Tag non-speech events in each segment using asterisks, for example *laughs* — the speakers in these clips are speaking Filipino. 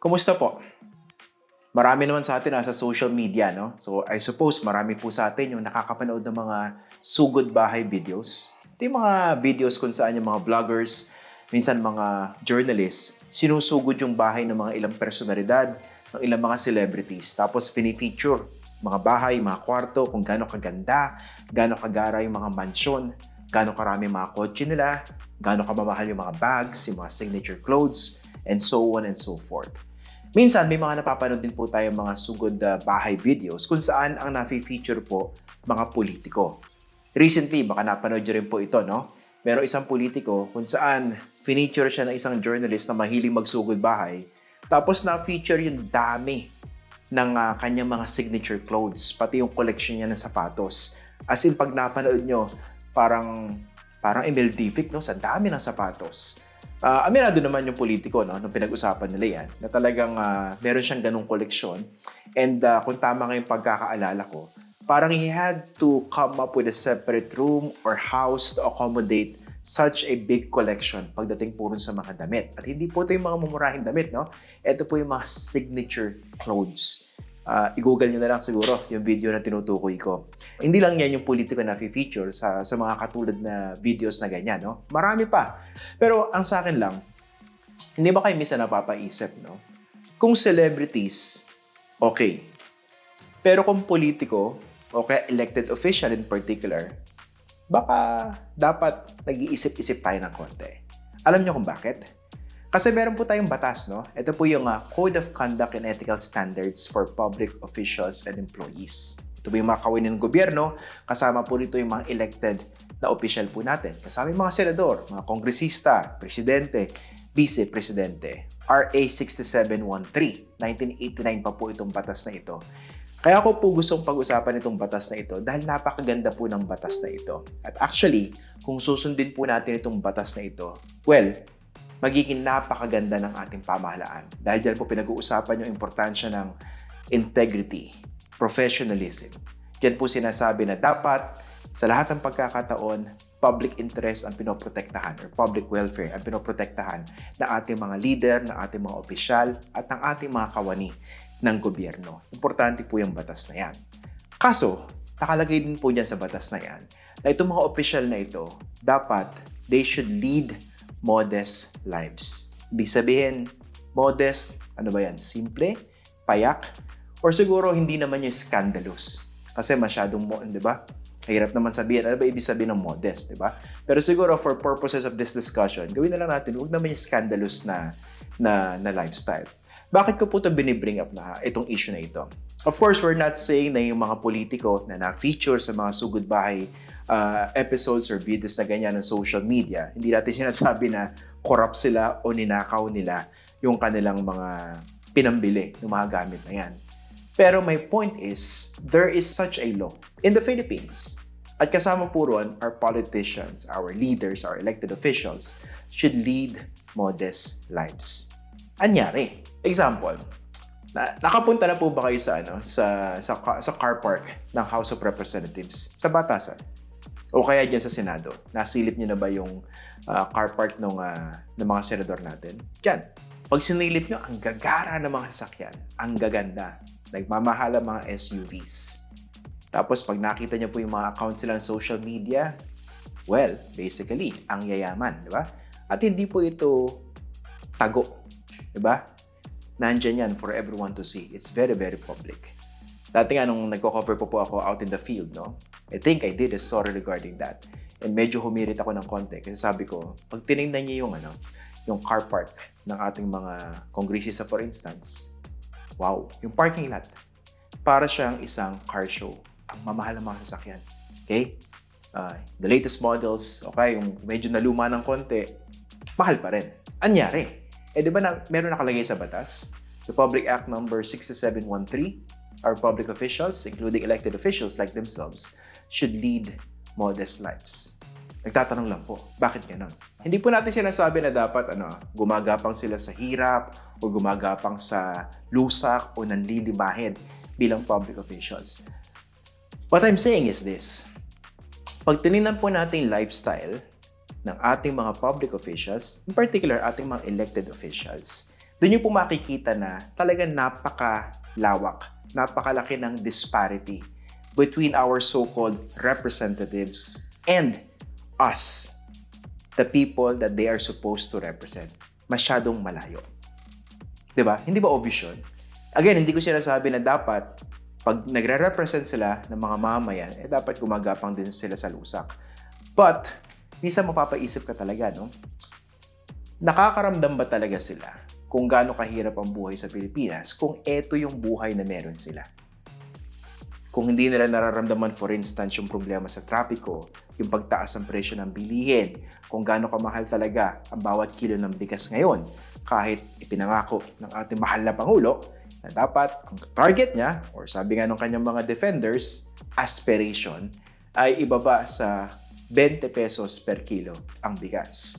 Kumusta po? Marami naman sa atin nasa social media, no? So, I suppose marami po sa atin yung nakakapanood ng mga sugod bahay videos. Ito yung mga videos kung saan yung mga vloggers, minsan mga journalists, sinusugod yung bahay ng mga ilang personalidad, ng ilang mga celebrities. Tapos, pinifeature mga bahay, mga kwarto, kung gaano kaganda, gaano kagara yung mga mansyon, gaano karami mga kotse nila, gaano kamamahal yung mga bags, yung mga signature clothes, and so on and so forth. Minsan, may mga napapanood din po tayo mga sugod uh, bahay videos kung saan ang nafi-feature po mga politiko. Recently, baka napanood nyo rin po ito, no? Meron isang politiko kung saan feature siya ng isang journalist na mahiling magsugod bahay. Tapos na-feature yung dami ng uh, kanyang mga signature clothes, pati yung collection niya ng sapatos. As in, pag napanood nyo, parang parang Emildific, no? Sa dami ng sapatos. Uh, aminado naman yung politiko no, nung pinag-usapan nila yan, na talagang uh, meron siyang ganung koleksyon. And uh, kung tama nga yung pagkakaalala ko, parang he had to come up with a separate room or house to accommodate such a big collection pagdating po sa mga damit. At hindi po ito yung mga mumurahing damit, no? Ito po yung mga signature clothes uh, i-google nyo na lang siguro yung video na tinutukoy ko. Hindi lang yan yung politiko na feature sa, sa mga katulad na videos na ganyan, no? Marami pa. Pero ang sa akin lang, hindi ba kayo misa napapaisip, no? Kung celebrities, okay. Pero kung politiko, o kaya elected official in particular, baka dapat nag-iisip-isip tayo ng konti. Alam nyo kung bakit? Kasi meron po tayong batas, no? Ito po yung uh, Code of Conduct and Ethical Standards for Public Officials and Employees. Ito po yung mga kawin ng gobyerno, kasama po dito yung mga elected na official po natin. Kasama yung mga senador, mga kongresista, presidente, vice-presidente. RA 6713, 1989 pa po itong batas na ito. Kaya ako po gustong pag-usapan itong batas na ito dahil napakaganda po ng batas na ito. At actually, kung susundin po natin itong batas na ito, well, magiging napakaganda ng ating pamahalaan. Dahil dyan po pinag-uusapan yung importansya ng integrity, professionalism. Yan po sinasabi na dapat sa lahat ng pagkakataon, public interest ang pinoprotektahan or public welfare ang pinoprotektahan ng ating mga leader, ng ating mga opisyal at ng ating mga kawani ng gobyerno. Importante po yung batas na yan. Kaso, nakalagay din po dyan sa batas na yan na itong mga opisyal na ito, dapat they should lead modest lives. Ibig sabihin, modest, ano ba yan? Simple, payak, or siguro hindi naman yung scandalous. Kasi masyadong mo, di ba? Hirap naman sabihin, ano ba ibig sabihin ng modest, di ba? Pero siguro for purposes of this discussion, gawin na lang natin, huwag naman yung scandalous na, na, na lifestyle. Bakit ko po ito binibring up na itong issue na ito? Of course, we're not saying na yung mga politiko na na-feature sa mga sugod bahay uh, episodes or videos na ganyan ng social media, hindi natin *laughs* sinasabi na corrupt sila o ninakaw nila yung kanilang mga pinambili ng mga gamit na yan. Pero my point is, there is such a law in the Philippines. At kasama po ron, our politicians, our leaders, our elected officials should lead modest lives. Anyari. Example, na, nakapunta na po ba kayo sa ano sa sa sa car park ng House of Representatives sa Batasan? O kaya dyan sa Senado, nasilip niyo na ba yung uh, car park ng, uh, ng mga senador natin? Diyan. Pag sinilip niyo, ang gagara ng mga sasakyan. Ang gaganda. Nagmamahal ang mga SUVs. Tapos pag nakita niyo po yung mga accounts nila sa social media, well, basically, ang yayaman, di ba? At hindi po ito tago, di ba? Nandiyan yan for everyone to see. It's very, very public. Dati nga nung nagko-cover po po ako out in the field, no? I think I did a story regarding that. And medyo humirit ako ng konti kasi sabi ko, pag tinignan niyo yung ano, yung car park ng ating mga kongresista for instance, wow, yung parking lot, para siyang isang car show. Ang mamahal ng mga sasakyan. Okay? Uh, the latest models, okay, yung medyo naluma ng konti, mahal pa rin. Anyari? Eh, di ba na, meron nakalagay sa batas? The Public Act number 6713 our public officials, including elected officials like themselves, should lead modest lives. Nagtatanong lang po, bakit ganon? Hindi po natin sinasabi na dapat ano, gumagapang sila sa hirap o gumagapang sa lusak o nanlilimahin bilang public officials. What I'm saying is this. Pag tinignan po natin lifestyle ng ating mga public officials, in particular ating mga elected officials, doon yung po makikita na talagang napakalawak, napakalaki ng disparity between our so-called representatives and us, the people that they are supposed to represent. Masyadong malayo. ba? Hindi ba obvious yun? Again, hindi ko sinasabi na dapat pag nagre-represent sila ng mga mamayan, eh dapat gumagapang din sila sa lusak. But, minsan mapapaisip ka talaga, no? Nakakaramdam ba talaga sila kung gaano kahirap ang buhay sa Pilipinas kung eto yung buhay na meron sila? Kung hindi nila nararamdaman, for instance, yung problema sa trapiko, yung pagtaas ng presyo ng bilihin, kung gaano kamahal talaga ang bawat kilo ng bigas ngayon, kahit ipinangako ng ating mahal na Pangulo na dapat ang target niya, or sabi nga ng kanyang mga defenders, aspiration, ay ibaba sa 20 pesos per kilo ang bigas.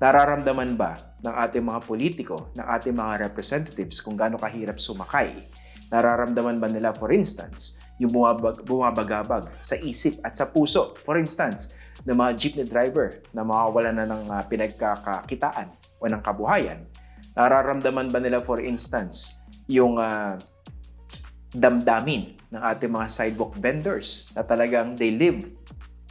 Nararamdaman ba ng ating mga politiko, ng ating mga representatives kung gaano kahirap sumakay? Nararamdaman ba nila, for instance, yung bumabag, bumabagabag sa isip at sa puso, for instance, ng mga jeepney driver na mawawala na ng uh, pinagkakakitaan o ng kabuhayan? Nararamdaman ba nila, for instance, yung uh, damdamin ng ating mga sidewalk vendors na talagang they live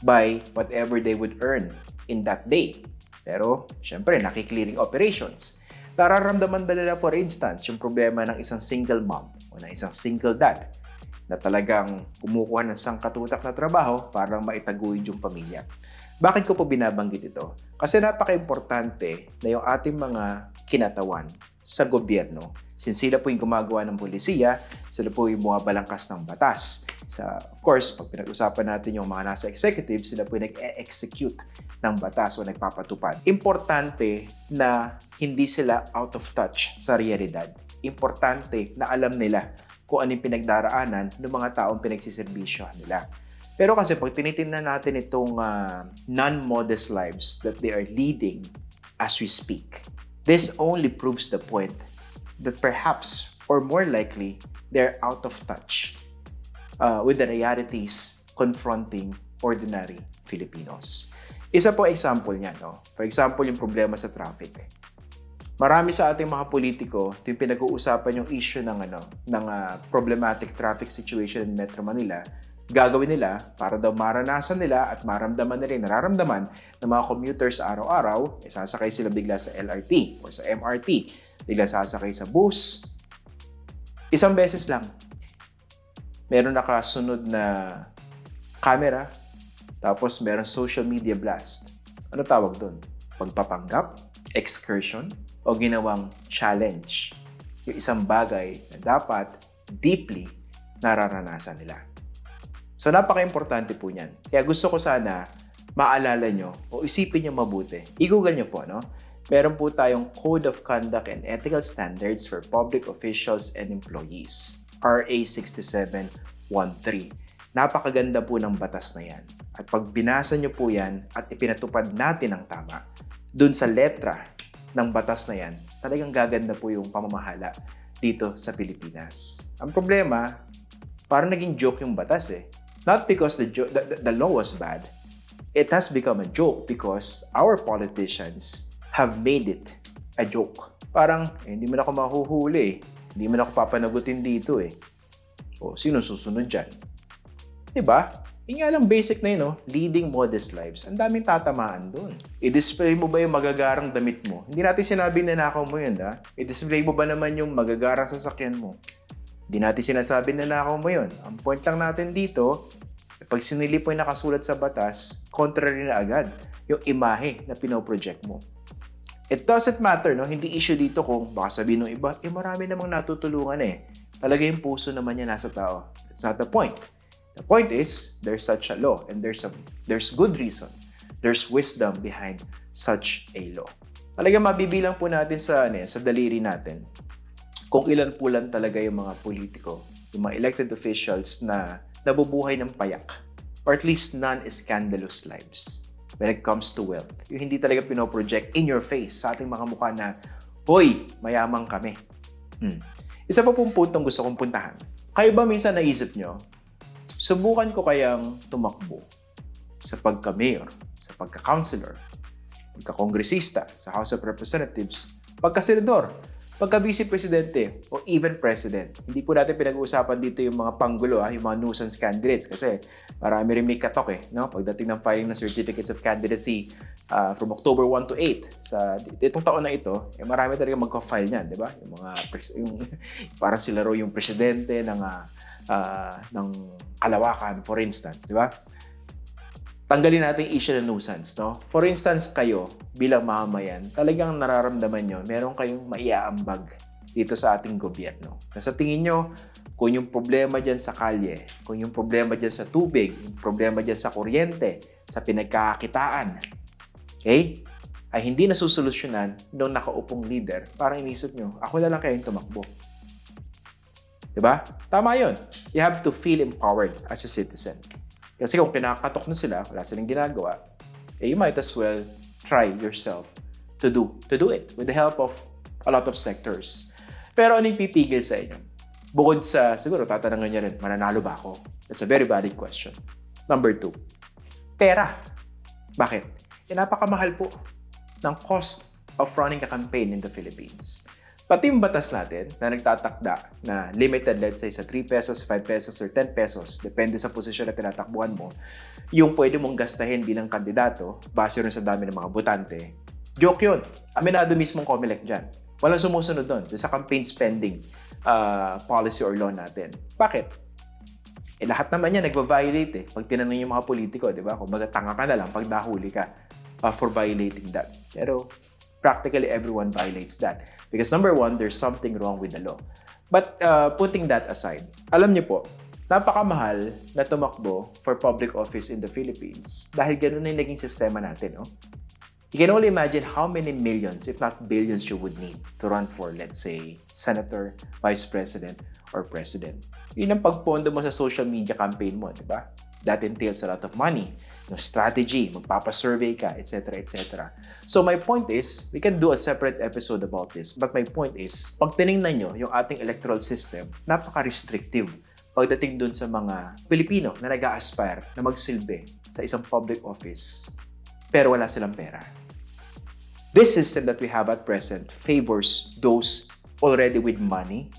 by whatever they would earn in that day? Pero, syempre, nakiklearing operations. Nararamdaman ba nila, for instance, yung problema ng isang single mom o ng isang single dad na talagang kumukuha ng sangkatutak na trabaho para maitaguyod yung pamilya. Bakit ko po binabanggit ito? Kasi napaka-importante na yung ating mga kinatawan sa gobyerno, since sila po yung gumagawa ng polisiya, sila po yung bumabalangkas ng batas. Sa, of course, pag pinag-usapan natin yung mga nasa executive, sila po yung nag-execute ng batas o nagpapatupad. Importante na hindi sila out of touch sa realidad. Importante na alam nila kung anong pinagdaraanan ng mga taong pinagsiservisyo nila. Pero kasi pag tinitingnan natin itong uh, non-modest lives that they are leading as we speak, this only proves the point that perhaps, or more likely, they're out of touch uh, with the realities confronting ordinary Filipinos. Isa po example niya, no? For example, yung problema sa traffic marami sa ating mga politiko, ito yung pinag-uusapan yung issue ng, ano, ng uh, problematic traffic situation in Metro Manila, gagawin nila para daw maranasan nila at maramdaman nila nararamdaman ng mga commuters araw-araw, eh, sasakay sila bigla sa LRT o sa MRT, bigla sasakay sa bus. Isang beses lang, meron nakasunod na camera, tapos meron social media blast. Ano tawag doon? Pagpapanggap? Excursion? O ginawang challenge. Yung isang bagay na dapat deeply nararanasan nila. So napaka-importante po niyan. Kaya gusto ko sana maalala nyo o isipin nyo mabuti. I-google nyo po, no? Meron po tayong Code of Conduct and Ethical Standards for Public Officials and Employees. RA 6713. Napakaganda po ng batas na yan. At pag binasa nyo po yan at ipinatupad natin ang tama, dun sa letra ng batas na yan, talagang gaganda po yung pamamahala dito sa Pilipinas. Ang problema, parang naging joke yung batas eh. Not because the, jo- the, the law was bad, it has become a joke because our politicians have made it a joke. Parang, eh, hindi mo na ako mahuhuli eh. Hindi mo na ako papanagutin dito eh. O, sino susunod dyan? Diba? Yung nga lang basic na yun, no? leading modest lives. Ang daming tatamaan doon. I-display mo ba yung magagarang damit mo? Hindi natin sinabi na nakaw mo yun, ha? I-display mo ba naman yung magagarang sasakyan mo? Hindi natin sinasabi na nakaw mo yun. Ang point lang natin dito, pag sinilip mo yung nakasulat sa batas, contrary na agad yung imahe na pinoproject mo. It doesn't matter, no? Hindi issue dito kung baka sabihin ng iba, eh marami namang natutulungan eh. Talaga yung puso naman niya nasa tao. It's not the point. The point is, there's such a law and there's, a, there's good reason. There's wisdom behind such a law. Talaga mabibilang po natin sa, ano, sa daliri natin kung ilan po lang talaga yung mga politiko, yung mga elected officials na nabubuhay ng payak or at least non-scandalous lives when it comes to wealth. Yung hindi talaga pinoproject in your face sa ating mga mukha na, Hoy, mayamang kami. Hmm. Isa pa pong puntong gusto kong puntahan. Kayo ba minsan naisip nyo, subukan ko kayang tumakbo sa pagka-mayor, sa pagka-councilor, pagka-kongresista, sa House of Representatives, pagka-senador, Pagka vice presidente o even president, hindi po natin pinag-uusapan dito yung mga panggulo, ah, yung mga nuisance candidates kasi marami rin may katok eh, no? Pagdating ng filing ng certificates of candidacy ah, from October 1 to 8 sa itong taon na ito, eh, marami talaga magka-file niyan, di ba? Yung mga yung *laughs* parang sila raw yung presidente ng ah, ah, ng Kalawakan for instance, di ba? tanggalin natin issue ng nuisance, no? For instance, kayo bilang mamamayan, talagang nararamdaman nyo, meron kayong maiaambag dito sa ating gobyerno. Na sa tingin nyo, kung yung problema dyan sa kalye, kung yung problema dyan sa tubig, yung problema dyan sa kuryente, sa pinagkakakitaan, okay? ay hindi nasusolusyonan ng nakaupong leader, parang inisip nyo, ako na lang kayong tumakbo. Diba? Tama yun. You have to feel empowered as a citizen. Kasi kung kinakatok na sila, wala silang ginagawa, eh, you might as well try yourself to do to do it with the help of a lot of sectors. Pero ano yung pipigil sa inyo? Bukod sa, siguro tatanungin niya rin, mananalo ba ako? That's a very valid question. Number two, pera. Bakit? Eh, napakamahal po ng cost of running a campaign in the Philippines. Pati yung batas natin na nagtatakda na limited, let's say, sa 3 pesos, 5 pesos, or 10 pesos, depende sa posisyon na tinatakbuhan mo, yung pwede mong gastahin bilang kandidato, base rin sa dami ng mga butante, joke yun. Aminado mismong COMELEC dyan. Walang sumusunod doon sa campaign spending uh, policy or law natin. Bakit? Eh, lahat naman yan nagva-violate eh. Pag tinanong yung mga politiko, di ba? Kung baga tanga ka na lang pag nahuli ka uh, for violating that. Pero practically everyone violates that. Because number one, there's something wrong with the law. But uh, putting that aside, alam niyo po, napakamahal na tumakbo for public office in the Philippines dahil ganun na yung naging sistema natin. No? You can only imagine how many millions, if not billions, you would need to run for, let's say, senator, vice president, or president. Yun ang pagpondo mo sa social media campaign mo, di ba? That entails a lot of money, yung strategy, magpapasurvey ka, etc., etc. So my point is, we can do a separate episode about this. But my point is, pag tinignan nyo yung ating electoral system, napaka-restrictive pagdating dun sa mga Pilipino na nag aspire na magsilbi sa isang public office pero wala silang pera. This system that we have at present favors those already with money,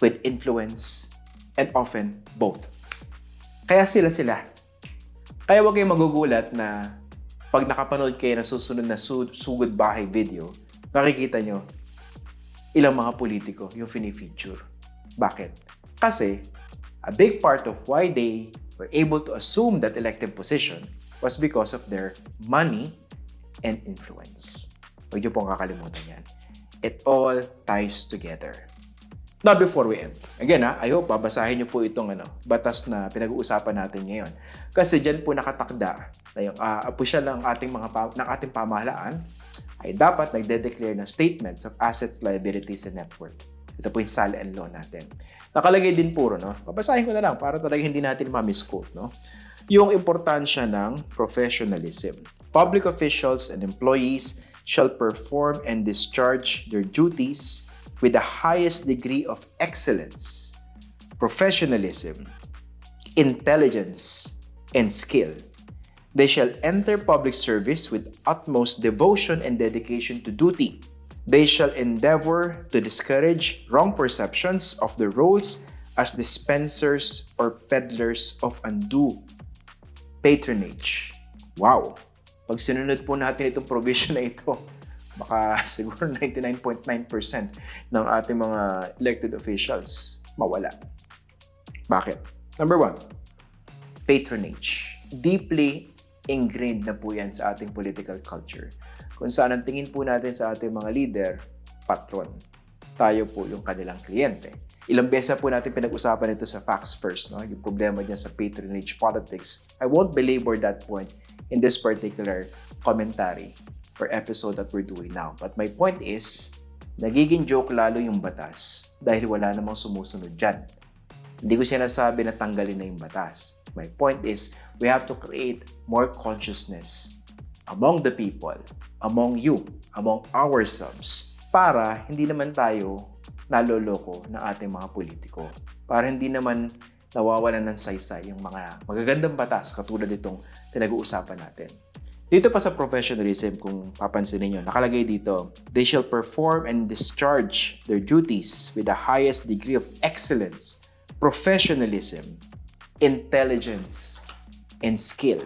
with influence, and often both. Kaya sila sila. Kaya huwag kayong magugulat na pag nakapanood kayo ng susunod na su- sugod bahay video, makikita nyo ilang mga politiko yung fini-feature. Bakit? Kasi a big part of why they were able to assume that elective position was because of their money and influence. Huwag niyo pong kakalimutan yan. It all ties together. Now, before we end, again ha, I hope babasahin niyo po itong ano, batas na pinag-uusapan natin ngayon. Kasi dyan po nakatakda na yung uh, opisyal ng ating mga ng ating pamahalaan ay dapat nagde-declare ng statements of assets, liabilities, and net worth. Ito po yung SAL and law natin. Nakalagay din puro, no? Babasahin ko na lang para talaga hindi natin ma-misquote, no? Yung importansya ng professionalism. Public officials and employees shall perform and discharge their duties with the highest degree of excellence, professionalism, intelligence, and skill. They shall enter public service with utmost devotion and dedication to duty. They shall endeavor to discourage wrong perceptions of the roles as dispensers or peddlers of undue patronage. Wow! Pag sinunod po natin itong provision na ito, baka *laughs* siguro 99.9% ng ating mga elected officials mawala. Bakit? Number one, patronage. Deeply ingrained na po yan sa ating political culture. Kung saan ang tingin po natin sa ating mga leader, patron. Tayo po yung kanilang kliyente. Ilang beses po natin pinag-usapan ito sa Facts First, no? yung problema dyan sa patronage politics. I won't belabor that point in this particular commentary or episode that we're doing now. But my point is, nagiging joke lalo yung batas dahil wala namang sumusunod dyan. Hindi ko sinasabi na tanggalin na yung batas. My point is, we have to create more consciousness among the people, among you, among ourselves, para hindi naman tayo naloloko ng ating mga politiko. Para hindi naman nawawalan ng saysay yung mga magagandang batas katulad itong pinag-uusapan natin. Dito pa sa professionalism, kung papansin niyo, nakalagay dito, they shall perform and discharge their duties with the highest degree of excellence, professionalism, intelligence, and skill.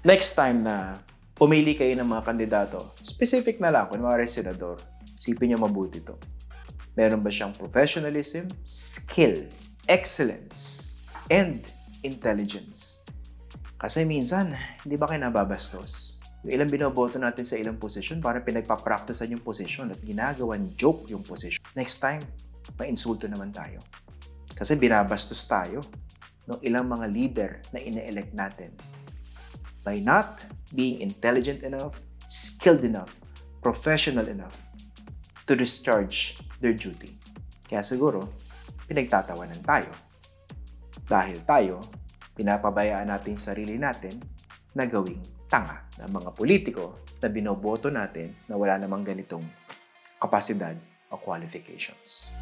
Next time na pumili kayo ng mga kandidato, specific na lang, kunwari senador, sipin niyo mabuti to. Meron ba siyang professionalism, skill, excellence, and intelligence? Kasi minsan, hindi ba kayo nababastos? Yung ilang binoboto natin sa ilang posisyon, parang pinagpapraktisan yung posisyon at ginagawan joke yung posisyon. Next time, ma-insulto naman tayo. Kasi binabastos tayo ng ilang mga leader na ine-elect natin by not being intelligent enough, skilled enough, professional enough to discharge their duty. Kaya siguro, pinagtatawanan tayo. Dahil tayo, pinapabayaan natin sarili natin na gawing tanga ng mga politiko na binoboto natin na wala namang ganitong kapasidad o qualifications.